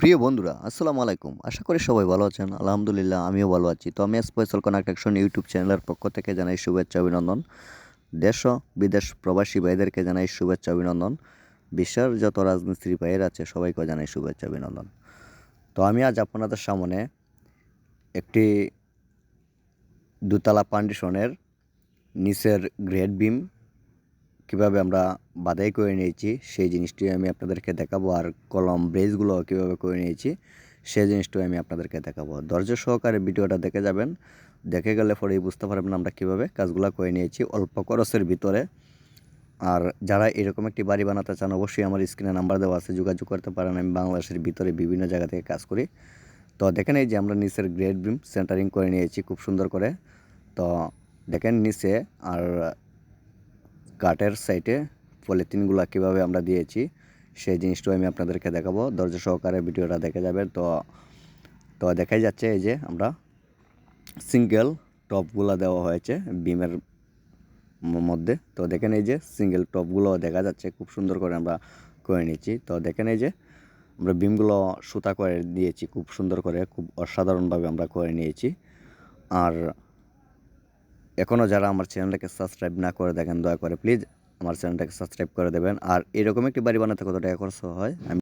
প্রিয় বন্ধুরা, আসসালামু আলাইকুম। আশা করি সবাই ভালো আছেন। আলহামদুলিল্লাহ, আমিও ভালো আছি। তো আমি স্পেশাল কনস্ট্রাকশন ইউটিউব চ্যানেলের পক্ষ থেকে জানাই শুভেচ্ছা, অভিনন্দন। দেশ বিদেশ প্রবাসী ভাইদেরকে জানাই শুভেচ্ছা, অভিনন্দন। বিশ্বের যত রাজমিস্ত্রি ভাইয়ের আছে, সবাইকে জানাই শুভেচ্ছা, অভিনন্দন। তো আমি আজ আপনাদের সামনে একটি দুতলা পান্ডিশনের নিচের গ্রেড বিম কীভাবে আমরা বাদাই করে নিয়েছি, সেই জিনিসটি আমি আপনাদেরকে দেখাবো। আর কলম ব্রেজগুলো কীভাবে করে নিয়েছি সেই জিনিসটি আমি আপনাদেরকে দেখাবো। ধৈর্য সহকারে ভিডিওটা দেখে যাবেন। দেখে গেলে পরেই বুঝতে পারবেন আমরা কীভাবে কাজগুলো করে নিয়েছি অল্প খরচের ভিতরে। আর যারা এরকম একটি বাড়ি বানাতে চান, অবশ্যই আমার স্ক্রিনে নাম্বার দেওয়া আছে, যোগাযোগ করতে পারেন। আমি বাংলাদেশের ভিতরে বিভিন্ন জায়গা থেকে কাজ করি। তো দেখেন এই যে আমরা নিচের গ্রেড বিম সেন্টারিং করে নিয়েছি খুব সুন্দর করে। তো দেখেন নিচে আর কাঠের সাইডে পলিথিনগুলো কীভাবে আমরা দিয়েছি, সেই জিনিসটাও আমি আপনাদেরকে দেখাবো। ধৈর্য সহকারে ভিডিওটা দেখে যাবেন। তো তো দেখাই যাচ্ছে এই যে আমরা সিঙ্গেল টপগুলো দেওয়া হয়েছে বিমের মধ্যে। তো দেখেন এই যে সিঙ্গেল টপগুলো দেখা যাচ্ছে, খুব সুন্দর করে আমরা করে নিয়েছি তো দেখেন এই যে আমরা বিমগুলো সুতা করে দিয়েছি, খুব সুন্দর করে, খুব অসাধারণভাবে আমরা করে নিয়েছি। আর এখনও যারা আমার চ্যানেলটাকে সাবস্ক্রাইব না করে দেখেন, দয়া করে প্লিজ আমার চ্যানেলটাকে সাবস্ক্রাইব করে দেবেন। আর এরকম একটি বাড়ি বানাতে কত টাকা খরচ হয়? আমি